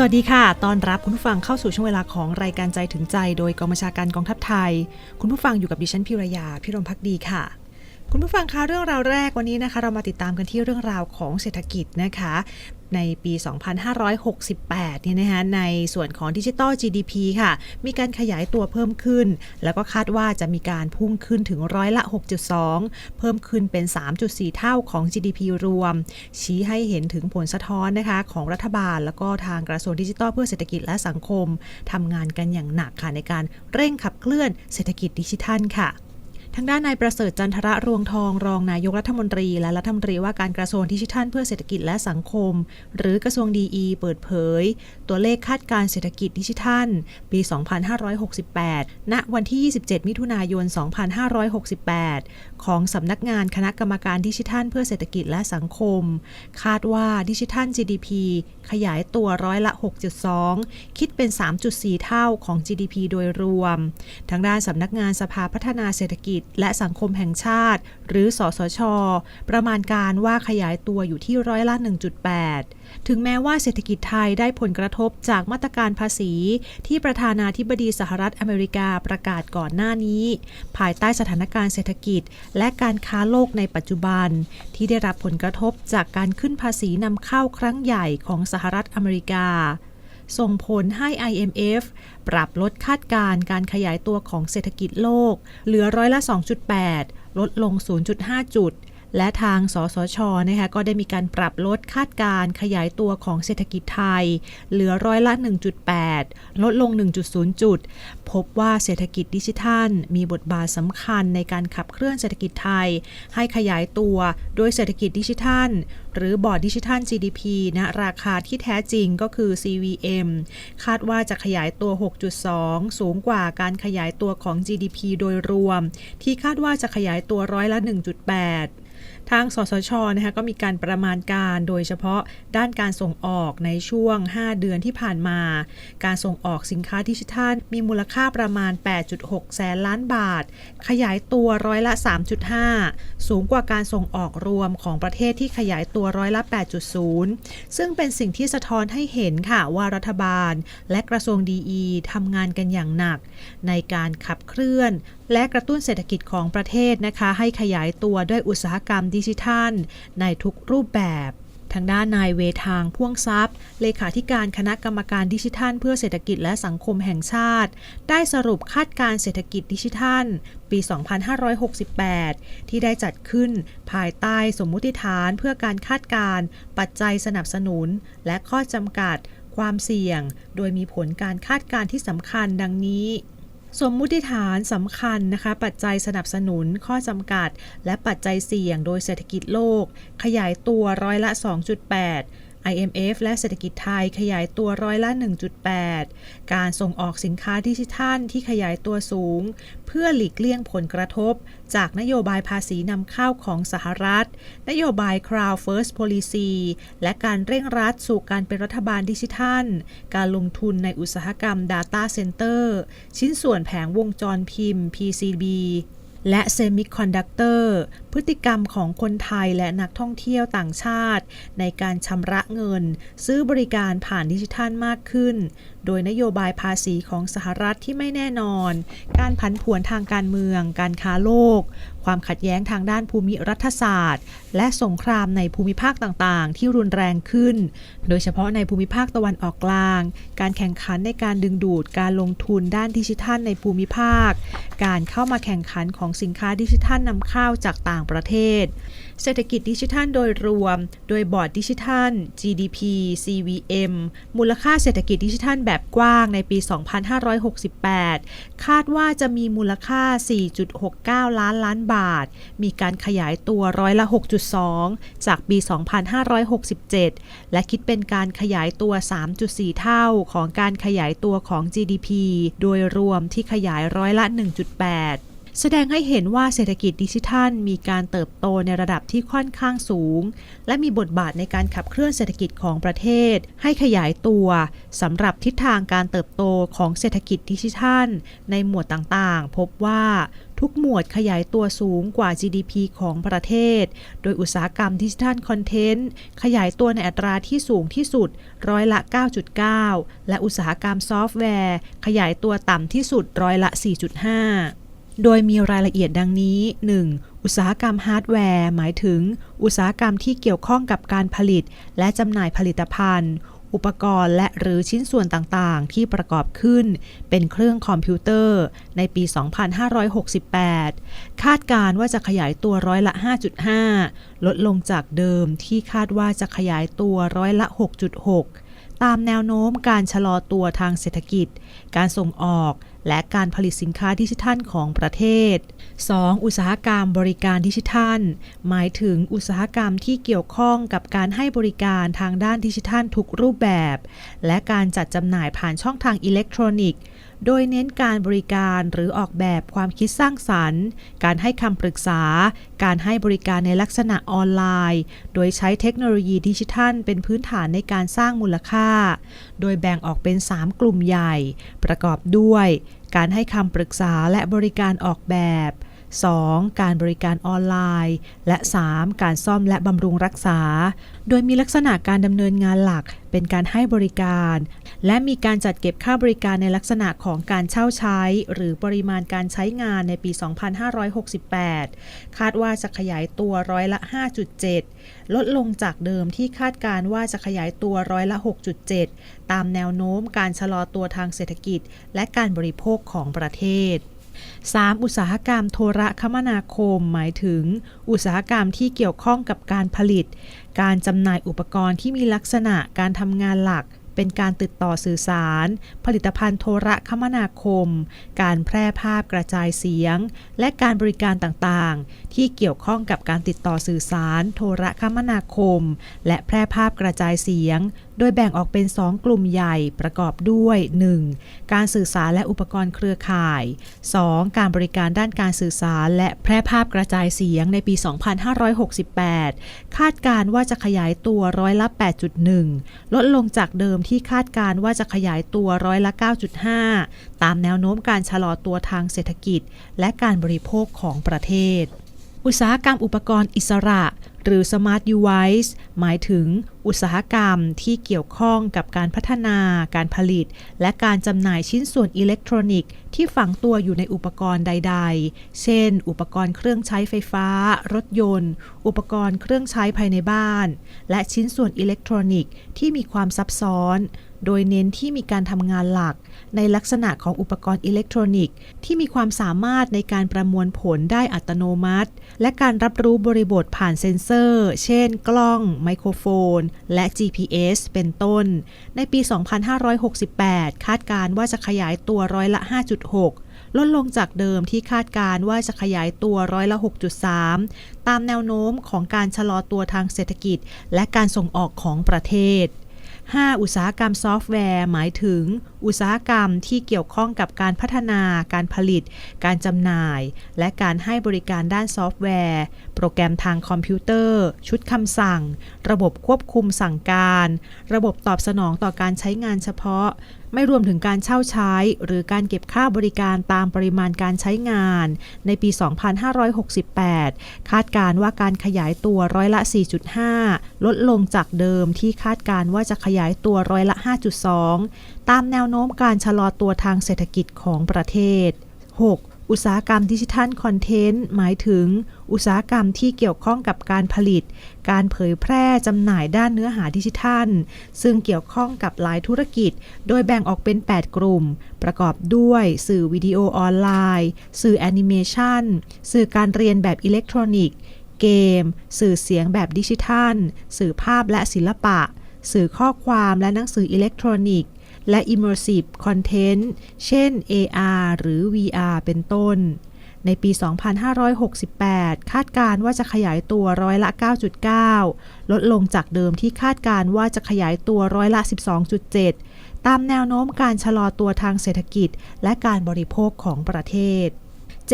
สวัสดีค่ะ ตอนรับคุณผู้ฟังเข้าสู่ช่วงเวลาของรายการใจถึงใจ โดยกองบัญชาการกองทัพไทย คุณผู้ฟังอยู่กับดิฉันพิรยา พิรมพักดีค่ะ คุณผู้ฟังคะเรื่องราวแรกวันนี้นะคะ เรามาติดตามกันที่เรื่องราวของเศรษฐกิจนะคะ ในปี 2568 เนี่ยนะคะในส่วนของดิจิตอล GDP ค่ะ มีการขยายตัวเพิ่มขึ้น แล้วก็คาดว่าจะมีการพุ่งขึ้นถึงร้อยละ 6.2 เพิ่มขึ้นเป็น 3.4 เท่าของ GDP รวม ชี้ให้เห็นถึงผลสะท้อนนะคะ ของรัฐบาล แล้วก็ทางกระทรวงดิจิทัลเพื่อเศรษฐกิจและสังคมทำงานกันอย่างหนักค่ะในการเร่งขับเคลื่อนเศรษฐกิจดิจิทัลค่ะ ทางด้านนายประเสริฐจันทระรวงทองรองนายกรัฐมนตรี และรัฐมนตรีว่าการกระทรวงดิจิทัลเพื่อเศรษฐกิจและสังคม หรือกระทรวงดีอีเปิดเผย ตัวเลขคาดการเศรษฐกิจดิจิทัล ปี 2568 ณ วันที่ 27 มิถุนายน 2568 ของสำนักงานคณะกรรมการดิจิทัล เพื่อเศรษฐกิจและสังคม คาดว่าดิจิทัล GDP ขยายตัวร้อยละ 6.2 คิดเป็น 3.4 เท่าของ GDP โดยรวม ทางด้านสำนักงานสภาพัฒนาเศรษฐกิจและสังคมแห่งชาติ หรือสสช ประมาณการว่าขยายตัวอยู่ที่ร้อยละ 1.8 ถึงแม้ว่าเศรษฐกิจไทยได้ผลกระทบจากมาตรการภาษี ที่ประธานาธิบดีสหรัฐอเมริกาประกาศก่อนหน้านี้ ภายใต้สถานการณ์เศรษฐกิจ และการค้าโลกในปัจจุบัน ที่ได้รับผลกระทบจากการขึ้นภาษีนำเข้าครั้งใหญ่ของสหรัฐอเมริกา ส่งผลให้ IMF ปรับลดคาดการณ์การขยายตัวของเศรษฐกิจโลก เหลือร้อยละ 2.8 ลดลง 0.5 จุด และทางสสชนะคะก็ได้มีการปรับลดคาดการขยายตัวของเศรษฐกิจไทย เหลือร้อยละ 1.8 ลดลง 1.0 จุด พบว่าเศรษฐกิจดิจิทัล มีบทบาทสำคัญในการขับเคลื่อนเศรษฐกิจไทย ให้ขยายตัวโดยเศรษฐกิจดิจิทัล หรือบอร์ดดิจิทัล GDP ณราคาที่แท้จริงก็คือ CVM คาดว่าจะขยายตัว 6.2 สูงกว่าการขยายตัวของ GDP โดยรวม ที่คาดว่าจะขยายตัวร้อยละ 1.8 ทางสสชนะคะก็มีการประมาณการโดยเฉพาะด้านการส่งออกในช่วง 5 เดือนที่ผ่านมา การส่งออกสินค้าดิจิทัล มีมูลค่าประมาณ 8.6 แสนล้านบาท ขยายตัวร้อยละ 3.5 สูงกว่าการส่งออกรวมของประเทศที่ขยายตัวร้อยละ 8.0 ซึ่งเป็นสิ่งที่สะท้อนให้เห็นค่ะว่ารัฐบาล และกระทรวงดีอีทำงานกันอย่างหนัก ในการขับเคลื่อน และกระตุ้นเศรษฐกิจของประเทศนะคะ ให้ขยายตัวด้วยอุตสาหกรรมดิจิทัล ในทุกรูปแบบ ทางด้านนายเวทางพ่วงทรัพย์ เลขาธิการคณะกรรมการดิจิทัล เพื่อเศรษฐกิจและสังคมแห่งชาติ ได้สรุปคาดการเศรษฐกิจดิจิทัล ปี 2568 ที่ได้จัดขึ้นภายใต้สมมุติฐานเพื่อการคาดการณ์ปัจจัยสนับสนุน และข้อจำกัดความเสี่ยง โดยมีผลการคาดการณ์ที่สำคัญดังนี้ สมมุติฐานสำคัญนะคะ ปัจจัยสนับสนุนข้อจำกัด และปัจจัยเสี่ยงโดยเศรษฐกิจโลก ขยายตัวร้อยละ 2.8 IMF และเศรษฐกิจไทยขยายตัวร้อยละ 1.8 การส่งออกสินค้าดิจิทัลที่ขยายตัวสูง เพื่อหลีกเลี่ยงผลกระทบ จากนโยบายภาษีนำเข้าของสหรัฐ นโยบาย Crowd First Policy และการเร่งรัดสู่การเป็นรัฐบาลดิจิทัล การลงทุนในอุตสาหกรรม Data Center ชิ้นส่วนแผงวงจรพิมพ์ PCB และเซมิคอนดักเตอร์พฤติกรรมของคนไทยและนักท่องเที่ยวต่างชาติ ในการชำระเงิน ซื้อบริการผ่านดิจิทัลมากขึ้น โดยนโยบายภาษีของสหรัฐที่ไม่แน่นอน การผันผวนทางการเมือง การค้าโลก ความขัดแย้งทางด้านภูมิรัฐศาสตร์ และสงครามในภูมิภาคต่างๆ ที่รุนแรงขึ้น โดยเฉพาะในภูมิภาคตะวันออกกลาง การแข่งขันในการดึงดูดการลงทุนด้านดิจิทัลในภูมิภาค การเข้ามาแข่งขันของสินค้าดิจิทัลนำเข้าจากต่างประเทศ เศรษฐกิจดิจิทัลโดยรวม โดยบอร์ดดิจิทัล GDP CVM มูลค่าเศรษฐกิจดิจิทัลแบบกว้างในปี 2568 คาดว่าจะมีมูลค่า 4.69 ล้านล้านบาท มีการขยายตัวร้อยละ 6.2 จากปี 2567 และคิดเป็นการขยายตัว 3.4 เท่าของการขยายตัวของ GDP โดยรวมที่ขยายร้อยละ 1.8 แสดงให้เห็นว่าเศรษฐกิจดิจิทัล มีการเติบโตในระดับที่ค่อนข้างสูง และมีบทบาทในการขับเคลื่อนเศรษฐกิจของประเทศ ให้ขยายตัวสำหรับทิศทางการเติบโตของเศรษฐกิจดิจิทัล ในหมวดต่างๆ พบว่าทุกหมวดขยายตัวสูงกว่า GDP ของประเทศ โดยอุตสาหกรรมดิจิทัลคอนเทนต์ ขยายตัวในอัตราที่สูงที่สุดร้อยละ 9.9 และอุตสาหกรรมซอฟต์แวร์ ขยายตัวต่ำที่สุดร้อยละ 4.5 โดยมีรายละเอียดดังนี้ 1. อุตสาหกรรมฮาร์ดแวร์ หมายถึง อุตสาหกรรมที่เกี่ยวข้องกับการผลิต และจำหน่ายผลิตภัณฑ์ อุปกรณ์และหรือชิ้นส่วนต่างๆ ที่ประกอบขึ้น เป็นเครื่องคอมพิวเตอร์ ในปี 2568 คาดการว่าจะขยายตัวร้อยละ 5.5 ลดลงจากเดิมที่คาดว่าจะขยายตัวร้อยละ 6.6ตามแนวโน้มการชะลอตัวทางเศรษฐกิจ การส่งออก และการผลิตสินค้าดิจิทัลของประเทศ 2. อุตสาหกรรมบริการดิจิทัล หมายถึงอุตสาหกรรมที่เกี่ยวข้องกับการให้บริการทางด้านดิจิทัลทุกรูปแบบ และการจัดจำหน่ายผ่านช่องทางอิเล็กทรอนิกส์โดยเน้นการบริการหรือออกแบบความคิดสร้างสรรค์ การให้คำปรึกษา การให้บริการในลักษณะออนไลน์ โดยใช้เทคโนโลยีดิจิทัล เป็นพื้นฐานในการสร้างมูลค่า โดยแบ่งออกเป็น 3 กลุ่มใหญ่ ประกอบด้วย การให้คำปรึกษาและบริการออกแบบ 2. การบริการออนไลน์ และ 3. การซ่อมและบำรุงรักษา โดยมีลักษณะการดำเนินงานหลักเป็นการให้บริการ และมีการจัดเก็บค่าบริการในลักษณะของการเช่าใช้ หรือปริมาณการใช้งานในปี 2568 คาดว่าจะขยายตัวร้อยละ 5.7 ลดลงจากเดิมที่คาดการว่าจะขยายตัวร้อยละ 6.7 ตามแนวโน้มการชะลอตัวทางเศรษฐกิจ และการบริโภคของประเทศ 3. อุตสาหกรรมโทรคมนาคม หมายถึง อุตสาหกรรมที่เกี่ยวข้องกับการผลิต การจำหน่ายอุปกรณ์ที่มีลักษณะการทำงานหลัก เป็นการติดต่อสื่อสาร ผลิตภัณฑ์โทรคมนาคม การแพร่ภาพกระจายเสียง และการบริการต่างๆ ที่เกี่ยวข้องกับการติดต่อสื่อสาร โทรคมนาคม และแพร่ภาพกระจายเสียง โดยแบ่งออกเป็น 2 กลุ่มใหญ่ประกอบด้วย 1. การสื่อสารและอุปกรณ์เครือข่าย 2. การบริการด้านการสื่อสารและแพร่ภาพกระจายเสียงในปี 2568 คาดการว่าจะขยายตัวร้อยละ 8.1 ลดลงจากเดิมที่คาดการว่าจะขยายตัวร้อยละ 9.5 ตามแนวโน้มการชะลอตัวทางเศรษฐกิจ และการบริโภคของประเทศ อุตสาหกรรมอุปกรณ์อิสระ หรือ Smart Device หมายถึงอุตสาหกรรมที่เกี่ยวข้องกับการพัฒนา การผลิต และการจำหน่ายชิ้นส่วนอิเล็กทรอนิกส์ที่ฝังตัวอยู่ในอุปกรณ์ใด ๆ เช่น อุปกรณ์เครื่องใช้ไฟฟ้า รถยนต์ อุปกรณ์เครื่องใช้ภายในบ้าน และชิ้นส่วนอิเล็กทรอนิกส์ที่มีความซับซ้อน โดยเน้นที่มีการทำงานหลัก ในลักษณะของอุปกรณ์อิเล็กทรอนิกส์ ที่มีความสามารถในการประมวลผลได้อัตโนมัติ และการรับรู้บริบทผ่านเซ็นเซอร์ เช่น กล้อง ไมโครโฟน และ GPS เป็นต้น ในปี 2568 คาดการว่าจะขยายตัวร้อยละ 5.6ลดลงจากเดิมที่คาดการว่าจะขยายตัวร้อยละ 6.3 ตามแนวโน้มของการชะลอตัวทางเศรษฐกิจ และการส่งออกของประเทศ 5. อุตสาหกรรมซอฟต์แวร์ หมายถึง อุตสาหกรรมที่เกี่ยวข้องกับการพัฒนา การผลิต การจำหน่าย และการให้บริการด้านซอฟต์แวร์ โปรแกรมทางคอมพิวเตอร์ ชุดคำสั่ง ระบบควบคุมสั่งการ ระบบตอบสนองต่อการใช้งานเฉพาะ ไม่รวมถึงการเช่าใช้ หรือการเก็บค่าบริการตามปริมาณการใช้งาน ในปี 2568 คาดการว่าการขยายตัวร้อยละ 4.5 ลดลงจากเดิมที่คาดการว่าจะขยายตัวร้อยละ 5.2 ตามแนวโน้มการชะลอตัวทางเศรษฐกิจของประเทศ 6. อุตสาหกรรมดิจิทัลคอนเทนต์หมายถึง อุตสาหกรรมที่เกี่ยวข้องกับการผลิต การเผยแพร่จำหน่ายด้านเนื้อหาดิจิทัล ซึ่งเกี่ยวข้องกับหลายธุรกิจ โดยแบ่งออกเป็น 8 กลุ่ม ประกอบด้วยสื่อวิดีโอออนไลน์ สื่อแอนิเมชันสื่อการเรียนแบบอิเล็กทรอนิกส์เกม สื่อเสียงแบบดิจิทัล สื่อภาพและศิลปะ สื่อข้อความและหนังสืออิเล็กทรอนิกส์ และ Immersive Content เช่น AR หรือ VR เป็นต้น ในปี 2568 คาดการว่าจะขยายตัวร้อยละ 9.9 ลดลงจากเดิมที่คาดการว่าจะขยายตัวร้อยละ 12.7 ตามแนวโน้มการชะลอตัวทางเศรษฐกิจ และการบริโภคของประเทศ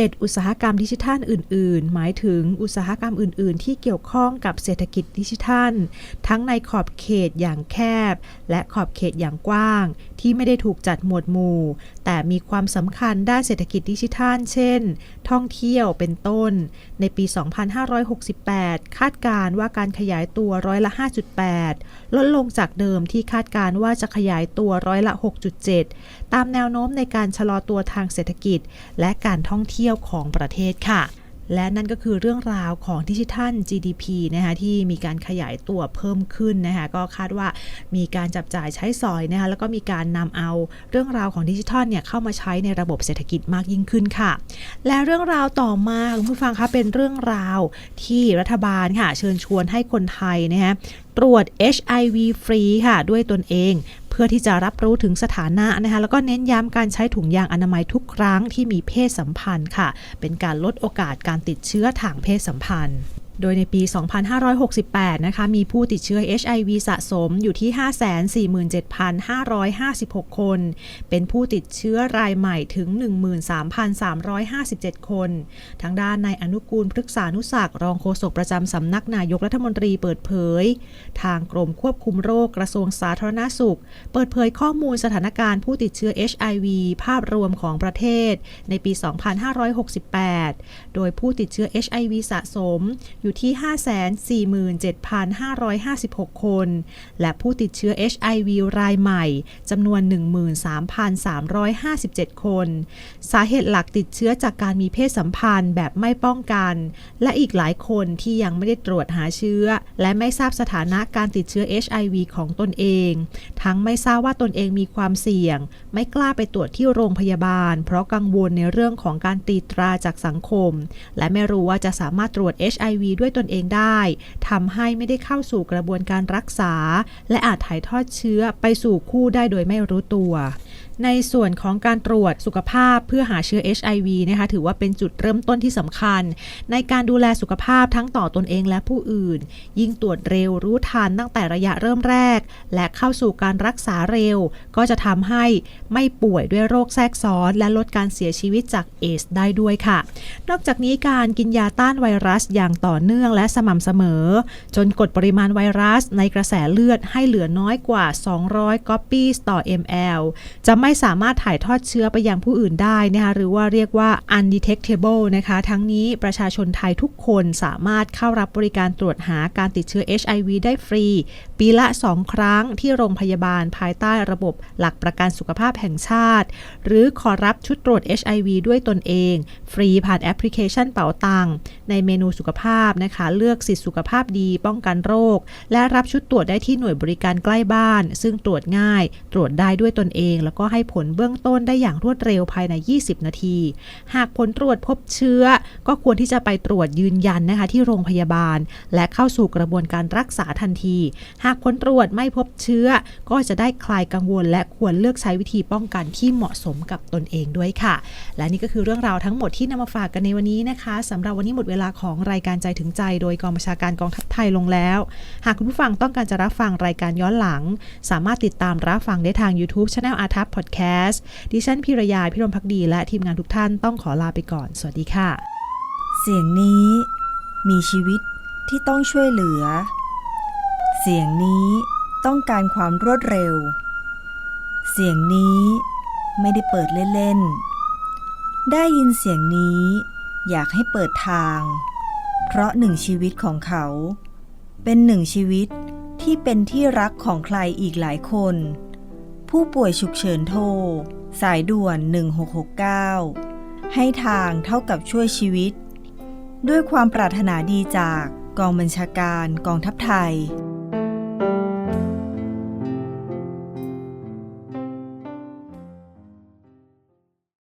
7. อุตสาหกรรมดิจิทัลอื่น ๆ หมายถึงอุตสาหกรรมอื่น ๆ ที่เกี่ยวข้องกับเศรษฐกิจดิจิทัล ทั้งในขอบเขตอย่างแคบ และขอบเขตอย่างกว้าง ที่ไม่ได้ถูกจัดหมวดหมู่ แต่มีความสำคัญด้านเศรษฐกิจดิจิทัล เช่น ท่องเที่ยวเป็นต้น ในปี 2568 คาดการณ์ว่าการขยายตัวร้อยละ 5.8 ลดลงจากเดิมที่คาดการณ์ว่าจะขยายตัวร้อยละ 6.7 ตามแนวโน้มในการชะลอตัวทางเศรษฐกิจ และการท่องเที่ยวของประเทศค่ะและนั่นก็คือเรื่องราวของดิจิทัล GDP นะคะที่มีการขยายตัวเพิ่มขึ้นนะคะก็คาดว่ามีการจับจ่ายใช้สอยนะคะแล้วก็มีการนำเอาเรื่องราวของดิจิทัลเนี่ยเข้ามาใช้ในระบบเศรษฐกิจมากยิ่งขึ้นค่ะ และเรื่องราวต่อมาคุณผู้ฟังคะเป็นเรื่องราวที่รัฐบาลค่ะเชิญชวนให้คนไทยนะคะตรวจ HIV ฟรีค่ะ ด้วยตนเอง เพื่อที่จะรับรู้ถึงสถานะนะคะแล้วก็เน้นย้ำการใช้ถุงยางอนามัยทุกครั้งที่มีเพศสัมพันธ์ค่ะ เป็นการลดโอกาสการติดเชื้อทางเพศสัมพันธ์ โดยในปี 2568 นะคะ มีผู้ติดเชื้อ HIV สะสมอยู่ที่ 547,556 คน เป็นผู้ติดเชื้อรายใหม่ถึง 13,357 คน ทางด้านนายอนุกูลพฤกษานุศักรองโฆษกประจำสำนักนายกรัฐมนตรีเปิดเผย ทางกรมควบคุมโรคกระทรวงสาธารณาสุข เปิดเผยข้อมูลสถานการณ์ผู้ติดเชื้อ HIV ภาพรวมของประเทศในปี 2568 โดยผู้ติดเชื้อ HIV สะสมอยู่ที่ 547,556 คน และผู้ติดเชื้อ HIV รายใหม่จำนวน 13,357 คน สาเหตุหลักติดเชื้อจากการมีเพศสัมพันธ์แบบไม่ป้องกัน และอีกหลายคนที่ยังไม่ได้ตรวจหาเชื้อ และไม่ทราบสถานะการติดเชื้อ HIV ของตนเอง ทั้งไม่ทราบว่าตนเองมีความเสี่ยง ไม่กล้าไปตรวจที่โรงพยาบาล เพราะกังวลในเรื่องของการตีตราจากสังคม และไม่รู้ว่าจะสามารถตรวจ HIV ด้วยตนเองได้ทำให้ไม่ได้เข้าสู่กระบวนการรักษา และอาจถ่ายทอดเชื้อไปสู่คู่ได้โดยไม่รู้ตัว ในส่วนของการตรวจสุขภาพเพื่อหาเชื้อ HIV นะคะถือว่าเป็นจุดเริ่มต้นที่สำคัญ ในการดูแลสุขภาพทั้งต่อตนเองและผู้อื่น ยิ่งตรวจเร็วรู้ทันตั้งแต่ระยะเริ่มแรก และเข้าสู่การรักษาเร็ว ก็จะทำให้ไม่ป่วยด้วยโรคแทรกซ้อน และลดการเสียชีวิตจากเอสได้ด้วยค่ะ นอกจากนี้การกินยาต้านไวรัสอย่างต่อเนื่องและสม่ำเสมอ จนกดปริมาณไวรัสในกระแสเลือดให้เหลือน้อยกว่า 200 copies ต่อ ml จะไม่สามารถถ่ายทอดเชื้อไปยังผู้อื่นได้นะคะหรือว่าเรียกว่า undetectable นะคะ ทั้งนี้ประชาชนไทยทุกคนสามารถเข้ารับบริการตรวจหาการติดเชื้อ HIV ได้ฟรี ปีละ 2 ครั้งที่โรงพยาบาลภายใต้ระบบหลักประกันสุขภาพแห่งชาติ หรือขอรับชุดตรวจ HIV ด้วยตนเอง ฟรีผ่านแอปพลิเคชันเป๋าตังในเมนูสุขภาพนะคะ เลือกสิทธิสุขภาพดีป้องกันโรค และรับชุดตรวจได้ที่หน่วยบริการใกล้บ้าน ซึ่งตรวจง่าย ตรวจได้ด้วยตนเอง แล้วก็ให้ผลเบื้องต้นได้อย่างรวดเร็วภายใน 20 นาที หากผลตรวจพบเชื้อ ก็ควรที่จะไปตรวจยืนยันนะคะที่โรงพยาบาล และเข้าสู่กระบวนการรักษาทันที หากผลตรวจไม่พบเชื้อ ก็จะได้คลายกังวล และควรเลือกใช้วิธีป้องกันที่เหมาะสมกับตนเองด้วยค่ะ และนี่ก็คือเรื่องราวทั้งหมดที่นำมาฝากกันในวันนี้นะคะสำหรับวันนี้หมดเวลาของรายการใจถึงใจ โดยกองบัญชาการกองทัพไทยลงแล้ว หากคุณผู้ฟังต้องการจะรับฟังรายการย้อนหลัง สามารถติดตามรับฟังได้ทาง YouTube Channel อาทัพพอดแคสต์ ดิฉันพิรยาพิรมพักดี และทีมงานทุกท่านต้องขอลาไปก่อน สวัสดีค่ะ เสียงนี้มีชีวิตที่ต้องช่วยเหลือ เสียงนี้ต้องการความรวดเร็ว เสียงนี้ไม่ได้เปิดเล่นๆ ได้ยินเสียงนี้ อยากให้เปิดทาง เพราะหนึ่งชีวิตของเขา เป็นหนึ่งชีวิตที่เป็นที่รักของใครอีกหลายคน ผู้ป่วยฉุกเฉินโทร สายด่วน 1669 ให้ทางเท่ากับช่วยชีวิต ด้วยความปรารถนาดีจากกองบัญชาการกองทัพไทย